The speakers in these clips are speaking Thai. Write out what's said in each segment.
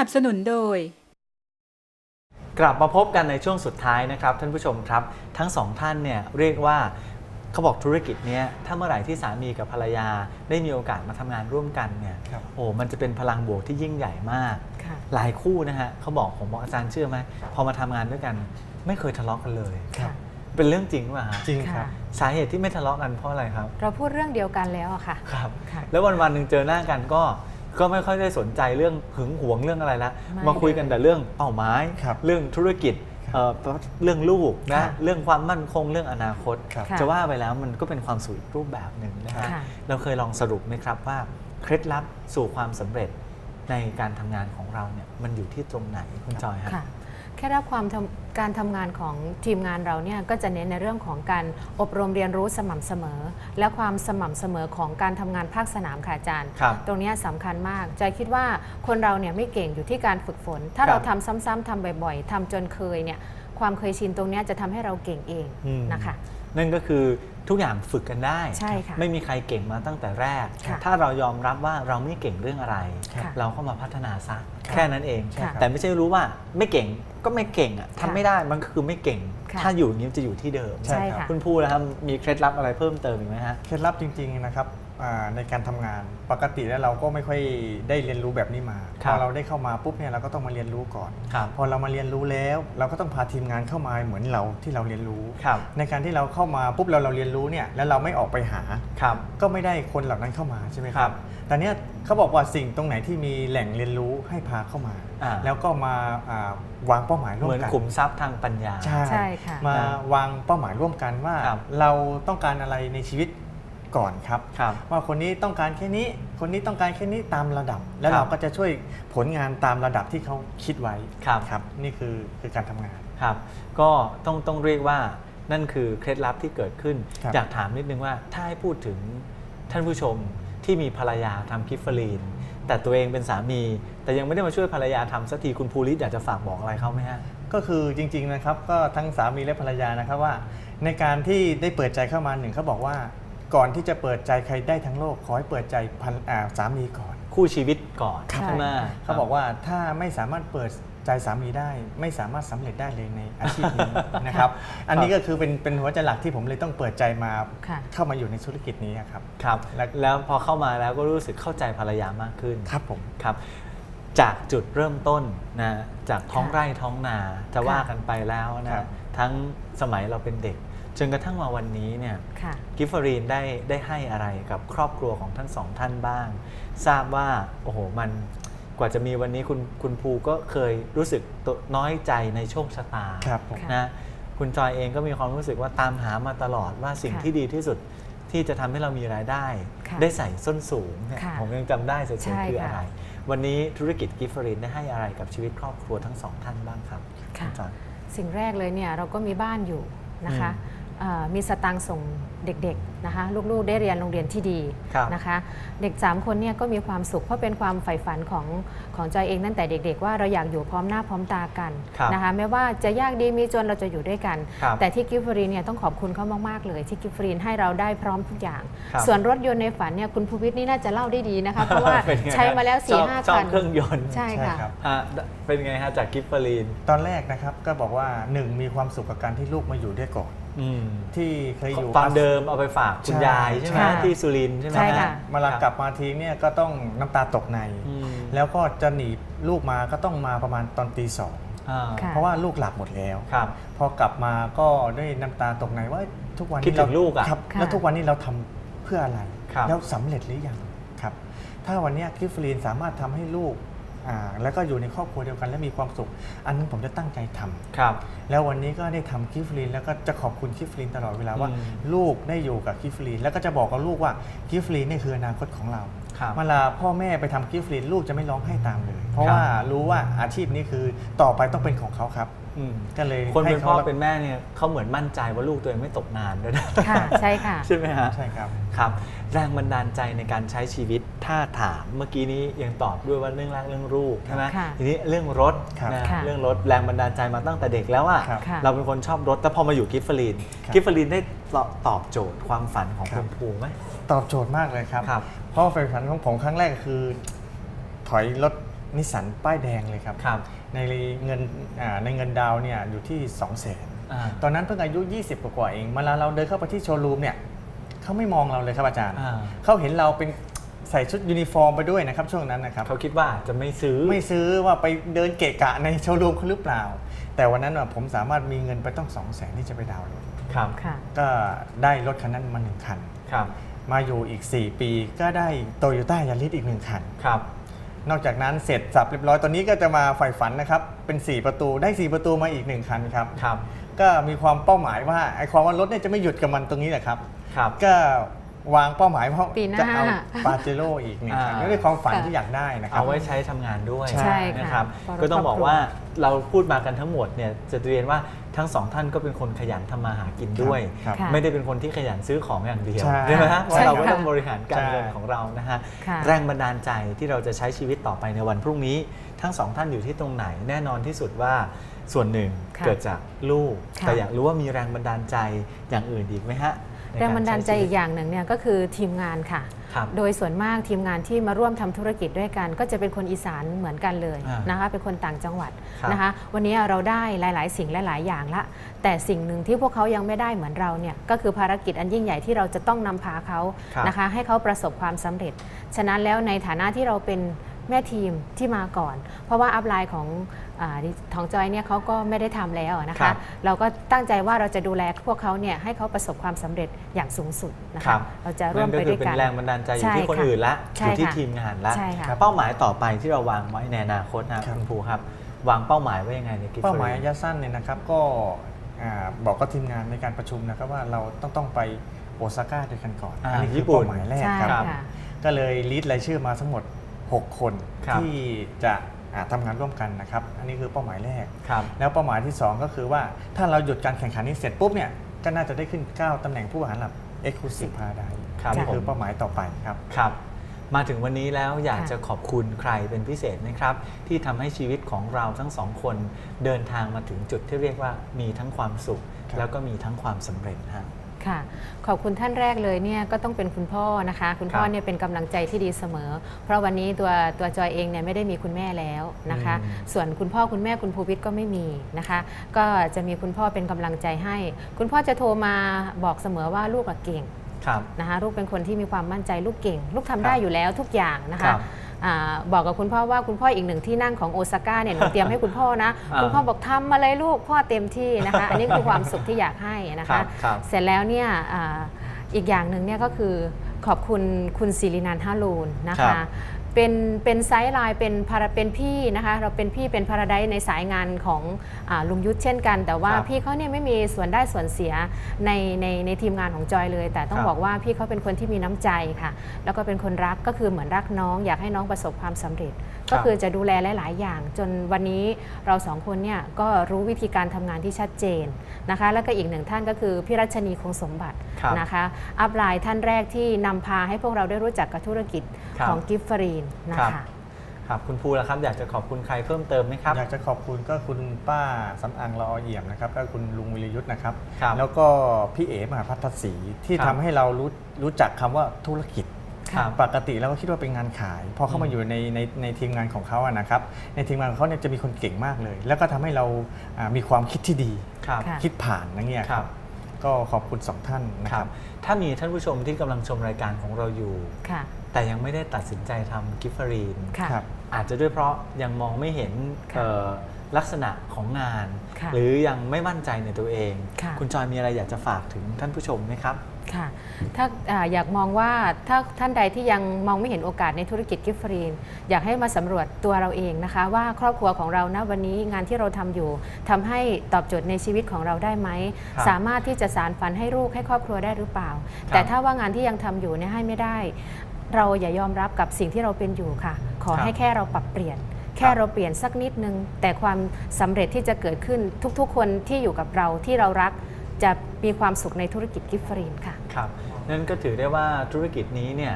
นับสนุนโดย กลับมาพบกันในช่วงสุดท้ายนะครับ ท่านผู้ชมครับ ทั้งสองท่านเนี่ยเรียกว่าเขาบอกธุรกิจเนี้ยถ้าเมื่อไหร่ที่สามีกับภรรยาได้มีโอกาสมาทำงานร่วมกันเนี่ยครับโอ้มันจะเป็นพลังบวกที่ยิ่งใหญ่มาก ค่ะ หลายคู่นะฮะเขาบอกผมบอกอาจารย์เชื่อไหมพอมาทำงานด้วยกัน ไม่เคยทะเลาะกันเลยค่ะเป็นเรื่องจริงป่ะฮะจริงครับ สาเหตุที่ไม่ทะเลาะกันเพราะอะไรครับ เราพูดเรื่องเดียวกันแล้วอะค่ะ ครับ ค่ะ แล้ววันวันๆหนึ่งเจอหน้ากันก็ ก็ไม่ค่อยได้สนใจเรื่องหึงหวงเรื่องอะไรละไม่มาคุยกันแต่เรื่องเป้าหมายครับเรื่องธุรกิจครับเอ่อเรื่องลูกนะค่ะเรื่องความมั่นคงเรื่องอนาคต ครับ ค่ะจะว่าไปแล้วมันก็เป็นความสุขอีกรูปแบบหนึ่งนะฮะค่ะ เราเคยลองสรุปไหมครับว่าเคล็ดลับสู่ความสำเร็จในการทำงานของเราเนี่ยมันอยู่ที่ตรงไหนคุณจอยฮะ ค่ะ แค่รับความทำการทำงานของทีมงานเราเนี่ยก็จะเน้นในเรื่องของการอบรมเรียนรู้สม่ำเสมอ และความสม่ำเสมอของการทำงานภาคสนามค่ะอาจารย์ ครับตรงเนี้ยสำคัญมากใจคิดว่าคนเราเนี่ยไม่เก่งอยู่ที่การฝึกฝน ถ้าครับ เราทำซ้ำๆทำบ่อยๆทำจนเคยเนี่ยความเคยชินตรงเนี้ยจะทำให้เราเก่งเองอืมนะคะ นั่นก็คือทุกอย่างฝึกกันได้ใช่ค่ะไม่มีใครเก่งมาตั้งแต่แรกค่ะถ้าเรายอมรับว่าเราไม่เก่งเรื่องอะไรค่ะเราก็มาพัฒนาซะค่ะแค่นั้นเองใช่ครับแต่ไม่ใช่รู้ว่าไม่เก่งก็ไม่เก่งอะค่ะทำไม่ได้มันก็คือไม่เก่งค่ะถ้าอยู่อย่างนี้จะอยู่ที่เดิมใช่ค่ะคุณพูดแล้วครับมีเคล็ดลับอะไรเพิ่มเติมอีกไหมฮะเคล็ดลับจริงๆนะครับอ่า ในการทำงานปกติแล้วเราก็ไม่ค่อยได้เรียนรู้แบบนี้มาครัพบอเราได้เข้ามาปุ๊บเนี่ยเราก็ต้องมาเรียนรู้ก่อนครับพอเรามาเรียนรู้แล้ว เราก็ต้องพาทีมงานเข้ามาเหมือนเราที่เราเรียนรู้ครับในการที่เราเข้ามาปุ๊บเราเราเรียนรู้เนี่ยแล้วเราไม่ออกไปหาครับก็ไม่ได้คนเหล่านั้นเข้ามาใช่ไหมคครัรับบแต่เนี้ยเขาบอกว่าสิ่งตรงไหนที่มีแหล่งเรียนรู้ให้พาเข้ามาอ่าแล้วก็มาอ่าวางเป้าหมายร่วเหมมือนกันขุมทรัพย์ทางปัญญาใช่ใช่ค่ะมาวางเป้าหมายร่วมกันว่าครับเราต้องการอะไรในชีวิต ก่อนครับ ครับว่าคนนี้ต้องการแค่นี้ คนนี้ต้องการแค่นี้ตามระดับ แล้วครับเราก็จะช่วยผลงานตามระดับที่เขาคิดไว้ครับครับ นี่คือคือการทำงานครับ ก็ต้องต้องเรียกว่านั่นคือเคล็ดลับที่เกิดขึ้นครับอยากถามนิดนึงว่าถ้าให้พูดถึงท่านผู้ชมที่มีภรรยาทำกิฟเฟอรีนแต่ตัวเองเป็นสามี แต่ยังไม่ได้มาช่วยภรรยาทำสักทีคุณภูริศอยากจะฝากบอกอะไรเขาไหมฮะก็คือจริง ๆนะครับ ก็ทั้งสามีและภรรยานะครับว่า ในการที่ได้เปิดใจเข้ามาหนึ่งเขาบอกว่า ก่อนที่จะเปิดใจใครได้ทั้งโลก ขอให้เปิดใจพันอ่าสามีก่อน คู่ชีวิตก่อนใช่ ใช่ไหมเขาบอกว่าถ้าไม่สามารถเปิดใจสามีได้ ไม่สามารถสำเร็จได้เลยในอาชีพนี้ นะครับ อันนี้ก็คือเป็นเป็นหัวใจหลักที่ผมเลยต้องเปิดใจมาค่ะ เข้ามาอยู่ในธุรกิจนี้ครับ ครับ และแล้วพอเข้ามาแล้วก็รู้สึกเข้าใจภรรยามากขึ้น ครับผม ครับ จากจุดเริ่มต้นนะจากท้องค่ะไร่ท้องนาจะค่ะว่ากันไปแล้วครันะบทั้งสมัยเราเป็นเด็ก จนกระทั่งมาวันนี้เนี่ยค่ะกิฟเฟอรีนได้ได้ให้อะไรกับครอบครัวของทั้งสองท่านบ้าง ทราบว่าโอ้โหมันกว่าจะมีวันนี้คุณคุณภูก็เคยรู้สึกตัวน้อยใจในโชคชะตาครับผมค่ะนะคุณจอยเองก็มีความรู้สึกว่าตามหามาตลอดว่าสิ่งค่ะที่ดีที่สุดที่จะทำให้เรามีรายได้ค่ะได้ใส่ส้นสูงเนี่ยค่ะผมยังจำได้สุดใช่ๆคือค่ะอะไร วันนี้ธุรกิจกิฟเฟอรีนได้ให้อะไรกับชีวิตครอบครัวทั้งสองท่านบ้างครับค่ะณจอยสิ่งแรกเลยเนี่ยเราก็มีบ้านอยู่นะคะอื มเอ่อมีสตังค์ส่งเด็กๆนะคะลูกๆได้เรียนโรงเรียนที่ดีครับนะคะเด็ก 3 คนเนี่ยก็มีความสุขเพราะเป็นความใฝ่ฝันของของจอยเองตั้งแต่เด็ก ๆ ว่าเราอยากอยู่พร้อมหน้าพร้อมตากันครับนะคะไม่ว่าจะยากดีมีจนเราจะอยู่ด้วยกันครับแต่ที่กิฟฟรีนเนี่ยต้องขอบคุณเขามากๆเลย ที่กิฟฟรีนให้เราได้พร้อมทุกอย่างครับส่วนรถยนต์ในฝันเนี่ยคุณภูวิทย์นี่น่าจะเล่าได้ดีนะคะเพราะว่าเป็นไงฮะใช้มาแล้วช4ี่อบห้าชอคับนเครื่องยนต์ใช่ใช่ค่ะครับฮะเป็นไงฮะจากกิฟเฟอรีนตอนแรกนะครับก็บอกว่าหนึ่งมีความสุขกับการที่ลูกมาอยู่ด้วยก่อนอืม ที่เคยอยู่ตอนเดิมเอาไปฝากคุณใช่ยายใช่ไหมค่ะที่สุรินทร์ใช่ไหมใช่ฮค่ะมาลากลับมาทีเนี่ยก็ต้องน้ำตาตกในอืมแล้วก็จะหนีลูกมาก็ต้องมาประมาณตอนตีสองอ่าค่ะเพราะว่าลูกหลับหมดแล้วครับพอกลับมาก็ด้วยน้ำตาตกในว่าทุกวันคิดนี้ถึเรางลูกอะครับค่ะแล้วทุกวันนี้เราทำเพื่ออะไรครับแล้วสำเร็จหรือยังครับ ถ้าวันเนี้ยกิฟฟรีนสามารถทำให้ลูกอ่า แล้วก็อยู่ในครอบครัวเดียวกันและมีความสุข อันนั้นผมจะตั้งใจทำครับ แล้ววันนี้ก็ได้ทำกิฟฟรีนแล้วก็จะขอบคุณกิฟฟรีนตลอดเวลาว่าอืมลูกได้อยู่กับกิฟฟรีนแล้วก็จะบอกกับลูกว่ากิฟฟรีนนี่คืออนาคตของเรา ครับเวลาพ่อแม่ไปทำกิฟฟรีนลูกจะไม่ร้องไห้ตามเลย เพราะครับ ว่ารู้ว่าอาชีพนี้คือต่อไปต้องเป็นของเขาครับ อืมก็เลยคนเป็นให้พ่อขาเป็นแม่เนี่ยเขาเหมือนมั่นใจว่าลูกตัวเองไม่ตกงานด้วยนะค่ะใช่ค่ะ ใช่ไหมฮะ ใช่ครับ ครับแรงบันดาลใจในการใช้ชีวิตถ้าถามเมื่อกี้นี้ยังตอบด้วยว่าเรื่องแรกเรื่องลูกใช่ไหมค่ะทีนี้เรื่องรถครับนะค่ะเรื่องรถแรงบันดาลใจมาตั้งแต่เด็กแล้วอะครับค่ะ เราเป็นคนชอบรถแต่พอมาอยู่กิฟเฟอรีนครับ กิฟเฟอรีนได้ ตอบโจทย์ความฝันของครัคุบณภูมิไหมตอบโจทย์มากเลยครับครับเพราะไฟฝันของผมครั้งแรกคือ ถอยรถนิสสันป้ายแดงเลยครับครับในเงินอ่าในเงินดาวน์เนี่ยอยู่ที่ 2 0 0 0 0นอ่าตอนนั้นเพิ่งอายุ 20 กว่าๆเองเวลาเราเดินเข้าไปที่โชว์รูมเนี่ยเขาไม่มองเราเลยครับอาจารย์อ่าเขาเห็นเราเป็นใส่ชุดยูนิฟอร์มไปด้วยนะครับช่วงนั้นนะครับเขาคิดว่าจะไม่ซื้อไม่ซื้อว่าไปเดินเกะกะในโชว์รูมเขาหรือเปล่า แต่วันนั้นน่ะผมสามารถมีเงินไปต้อง 2 0 0 0 0 0ที่จะไปดาวน์รถ ครับค่ะ ก็ได้รถคันนั้นมาหนึ่งคัน ครับ มาอยู่อีก 4 ปีก็ได้โตโยต้ายาริสอีกหนึ่งคัน ครับ นอกจากนั้นเสร็จสับเรียบร้อยตอนนี้ก็จะมาใฝ่ฝันนะครับ เป็น 4 ประตูได้ 4 ประตูมาอีก 1 คันครับ ครับ ก็มีความเป้าหมายว่าไอ้ความว่ารถเนี่ยจะไม่หยุดกับมันตรงนี้แหละครับ ครับ ก็วางเป้าหมายว่าปีหน้าจะเอาปาเจโร่อีกหนึ่งคันอ่า นี่เป็นความฝันค่ะที่อยากได้นะครัเอาบไว้ใช้ทำงานด้วยใช่ค่ะนะครับเพราะก็ต้องบอกครอบครัวว่า เราพูดมากันทั้งหมดเนี่ยจะเรียนว่าทั้งสองท่านก็เป็นคนขยันทำมาหากินด้วย ครับค่ะไม่ได้เป็นคนที่ขยันซื้อของอย่างเดียวใช่ไหมฮะใช่ว่าเราก็ค่ะต้องบริหารการเงินใช่ของเรานะฮะค่ะ แรงบันดาลใจที่เราจะใช้ชีวิตต่อไปในวันพรุ่งนี้ ทั้งสองท่านอยู่ที่ตรงไหนแน่นอนที่สุดว่าส่วนหนึ่งค่ะเกิดจากลูก ค่ะแต่อยากรู้ว่ามีแรงบันดาลใจอย่างอื่นอีกไหมฮะใน แรงบันดาลใจช้ชีวิอีตกอย่างหนึ่งเนี่ยก็คือทีมงานค่ะครับโดยส่วนมากทีมงานที่มาร่วมทำธุรกิจด้วยกัน ก็จะเป็นคนอีสานเหมือนกันเลยอ่านนะคะเป็นคนต่างจังหวัดครับนะคะวันนี้เราได้หลาย ๆ สิ่งหลาย ๆ อย่างละ แต่สิ่งหนึ่งที่พวกเขายังไม่ได้เหมือนเราเนี่ยก็คือภารกิจอันยิ่งใหญ่ที่เราจะต้องนำพาเขาครับนะคะให้เขาประสบความสำเร็จ ฉะนั้นแล้วในฐานะที่เราเป็น แม่ทีมที่มาก่อน เพราะว่าอัพไลน์ของอาของจอยเนี่ยเขาก็ไม่ได้ทำแล้วนะครัคะบเราก็ตั้งใจว่าเราจะดูแลพวกเขาเนี่ยให้เขาประสบความสำเร็จอย่างสูงสุดนะครัคะบเราจะร่วมนั่นไปก็คืด้อวยเป็กันนแรงบันดาลใจอยู่ใช่ที่คนค่ะอื่นละใช่อยู่ที่ค่ะทีมงานละใช่ค่ะเป้าหมายต่อไปที่เราวางไว้ในอนาคตนะครับคุณภูครับวางเป้าหมายไว้ยังไงในกิฟต์เป้าหมายระยะสั้นเนี่ยนะครับก็อ่าบอกกับทีมงานในการประชุมนะครับว่าเราต้องต้องไปโอซาก้าด้วยกันก่อนอ่าอันนี้คืญี่อปุ่นเป้าหมายแรกใช่ครับค่ะก็เลยลีดรายชื่อมาทั้งหมด 6 คนครับ ที่จะอ่าทำงานร่วมกันนะครับอันนี้คือเป้าหมายแรก ครับ แล้วเป้าหมายที่ 2 ก็คือว่าถ้าเราหยุดการแข่งขันนี้เสร็จปุ๊บเนี่ยก็น่าจะได้ขึ้น 9ตำแหน่งผู้บริหารระดับ Exclusive Paradise ครับนี่ผมคือเป้าหมายต่อไปครับ ครับ มาถึงวันนี้แล้วอยากค่ะ จะขอบคุณใครเป็นพิเศษไหมครับ ที่ทำให้ชีวิตของเราทั้งสองคน เดินทางมาถึงจุดที่เรียกว่ามีทั้งความสุข ครับ แล้วก็มีทั้งความสำเร็จฮะ ค่ะ ขอบคุณท่านแรกเลยเนี่ยก็ต้องเป็นคุณพ่อนะคะ คุณพ่อครับเนี่ยเป็นกำลังใจที่ดีเสมอ เพราะวันนี้ตัวตัวจอยเองเนี่ยไม่ได้มีคุณแม่แล้วนะคะอืมส่วนคุณพ่อคุณแม่คุณภูวิทย์ก็ไม่มีนะคะ ก็จะมีคุณพ่อเป็นกำลังใจให้ คุณพ่อจะโทรมาบอกเสมอว่าลูกอะเก่งครับนะคะลูกเป็นคนที่มีความมั่นใจลูกเก่ง ลูกทำได้ครับอยู่แล้วทุกอย่างนะครัคะ บอาบอกกับคุณพ่อว่าคุณพ่ออีกหนึ่งที่นั่งของโอซาก้าเนี่ยหนูเตรียมให้คุณพ่อนะอ่าคุณพ่อบอกทำมาเลยลูกพ่อเต็มที่นะคะ อันนี้คือความสุขที่อยากให้นะครัคะบครับเสร็จแล้วเนี่ยอาอีกอย่างหนึ่งเนี่ยก็คือขอบคุณคุณศิรินันท์ฮารูนนะครัคะบ เป็นเป็นไซด์ไลน์เป็นพาราเป็นพี่นะคะเราเป็นพี่เป็นพาราไดในสายงานของอาลุงยุทธเช่นกัน แต่ว่าครับพี่เขาเนี่ยไม่มีส่วนได้ส่วนเสียในในในทีมงานของจอยเลย แต่ต้อคงรับ บอกว่าพี่เขาเป็นคนที่มีน้ำใจค่ะ แล้วก็เป็นคนรักก็คือเหมือนรักน้อง อยากให้น้องประสบความสำเร็จ ก็คือจะดูแลหลาย ๆ อย่าง จนวันนี้เราสองคนเนี่ยก็รู้วิธีการทำงานที่ชัดเจนนะคะ แล้วก็อีกหนึ่งท่านก็คือพี่รัชนีคงสมบัติครับนะคะอัพไลน์ท่านแรกที่นำพาให้พวกเราได้รู้จักกับธุรกิจครับของกิฟฟรีนนะครัคะบครับคุณภูล่ะครับ อยากจะขอบคุณใครเพิ่มเติมไหมครับ อยากจะขอบคุณก็คุณป้าสำอางละออเอี่ยมนะครับก็คุณลุงวิรยุทธ์นะครับครับ แล้วก็พี่เอ๋มหาพัฒนศรีที่ครับทำให้เรารู้รู้จักคำว่าธุรกิจครับ ปกติเราก็คิดว่าเป็นงานขาย พอเข้ามาอยู่ในในในทีมงานของเขาอะนะครับ ในทีมงานของเขาเนี่ยจะมีคนเก่งมากเลย แล้วก็ทำให้เราอ่ามีความคิดที่ดีครับค่ะคิดผ่านนะเงี้ยครับก็ขอบคุณสองท่านนะคครัรับบถ้ามีท่านผู้ชมที่กำลังชมรายการของเราอยู่ค่ะแต่ยังไม่ได้ตัดสินใจทำกิฟฟรีนค่ะครับอาจจะด้วยเพราะยังมองไม่เห็นค่ะเอ่อลักษณะของงานค่ะหรือยังไม่มั่นใจในตัวเองค่ะณจอยมีอะไรอยากจะฝากถึงท่านผู้ชมไหมครับ ค่ะถ้าอาอยากมองว่าถ้าท่านใดที่ยังมองไม่เห็นโอกาสในธุรกิจกิฟฟรีนอยากให้มาสำรวจตัวเราเองนะคะ ว่าครอบครัวของเรานะวันนี้งานที่เราทำอยู่ทำให้ตอบโจทย์ในชีวิตของเราได้ไหม ครับสามารถที่จะสารฝันให้ลูกให้ครอบครัวได้หรือเปล่า ครับแต่ถ้าว่างานที่ยังทำอยู่เนี่ยให้ไม่ได้ เราอย่ายอมรับกับสิ่งที่เราเป็นอยู่ค่ะ ขอครับให้แค่เราปรับเปลี่ยน แค่เราเปลี่ยนสักนิดนึง แต่ความสำเร็จที่จะเกิดขึ้นทุกๆ คนที่อยู่กับเราที่เรารัก จะมีความสุขในธุรกิจกิฟฟรีนค่ะ ครับนั่นก็ถือได้ว่าธุรกิจนี้เนี่ย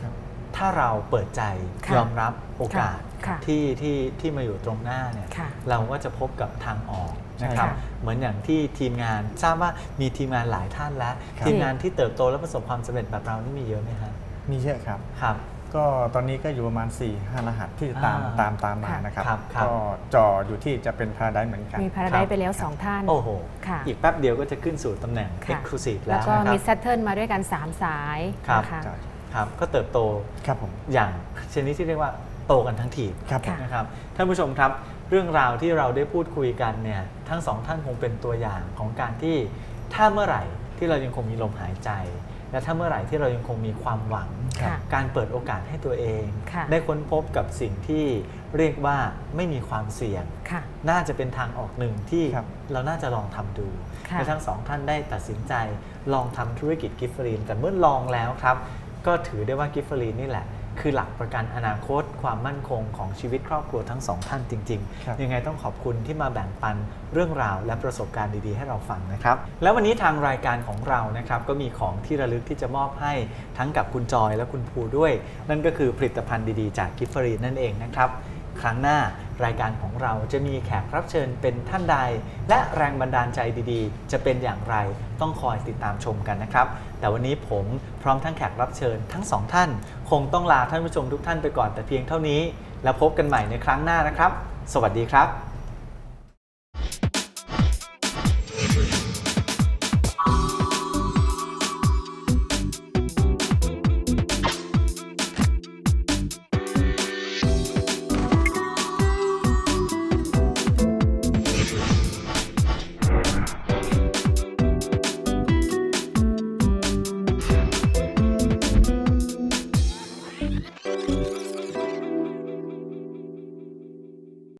ครับถ้าเราเปิดใจค่ะยอมรับโอกาสค่ะที่ที่ที่มาอยู่ตรงหน้าเนี่ยค่ะเราก็จะพบกับทางออกนะครับ ใช่ค่ะเหมือนอย่างที่ทีมงานทราบว่ามีทีมงานหลายท่านแล้ว ครับ ทีมงานที่เติบโตและประสบความสำเร็จแบบเรานี่มีเยอะไหมฮะมีเยอะครับ ครับ ก็ตอนนี้ก็อยู่ประมาณ 4 5 รหัสที่ตามอ่าตามตามมาค่ะ นะครับ ครับครับ ก็จออยู่ที่จะเป็นพาราไดเหมือนกัน มีพาราไดไปแล้ว 2 ท่าน โอ้โห ค่ะอีกแป๊บเดียวก็จะขึ้นสู่ตำแหน่ง ค่ะ Exclusive แล้แล้ววก็นะครัมีบแซตเทิลมาด้วยกัน 3 สายครับ นะคะใช่ครับ ก็เติบโตครับผมอย่างชนิดที่เรียกว่าโตกันทั้งทีมครับผม ค่ะ นะครับท่านผู้ชมครับ เรื่องราวที่เราได้พูดคุยกันเนี่ยทั้งสองท่านคงเป็นตัวอย่างของการที่ถ้าเมื่อไหร่ที่เรายังคงมีลมหายใจ และถ้าเมื่อไหร่ที่เรายังคงมีความหวังค่ะการเปิดโอกาสให้ตัวเองค่ะได้ค้นพบกับสิ่งที่เรียกว่าไม่มีความเสี่ยงค่ะน่าจะเป็นทางออกหนึ่งที่ครับเราน่าจะลองทำดูค่ะและทั้งสองท่านได้ตัดสินใจลองทำธุรกิจกิฟฟรีนแต่เมื่อลองแล้วครับ ก็ถือได้ว่ากิฟฟรีนนี่แหละ คือหลักประกันอนาคตความมั่นคงของชีวิตครอบครัวทั้งสองท่านจริงครับๆยังไงต้องขอบคุณที่มาแบ่งปันเรื่องราวและประสบการณ์ดีๆ ให้เราฟังนะครับ แล้ววันนี้ทางรายการของเรานะครับก็มีของที่ระลึกที่จะมอบให้ทั้งกับคุณจอยและคุณภูด้วย นั่นก็คือผลิตภัณฑ์ดีๆ จากกิฟฟรีนนั่นเองนะครับ ครั้งหน้ารายการของเราจะมีแขกรับเชิญเป็นท่านใด และแรงบันดาลใจดีๆ จะเป็นอย่างไรต้องคอยติดตามชมกันนะครับ แต่วันนี้ผมพร้อมทั้งแขกรับเชิญทั้งสองท่าน คงต้องลาท่านผู้ชมทุกท่านไปก่อนแต่เพียงเท่านี้ แล้วพบกันใหม่ในครั้งหน้านะครับ สวัสดีครับ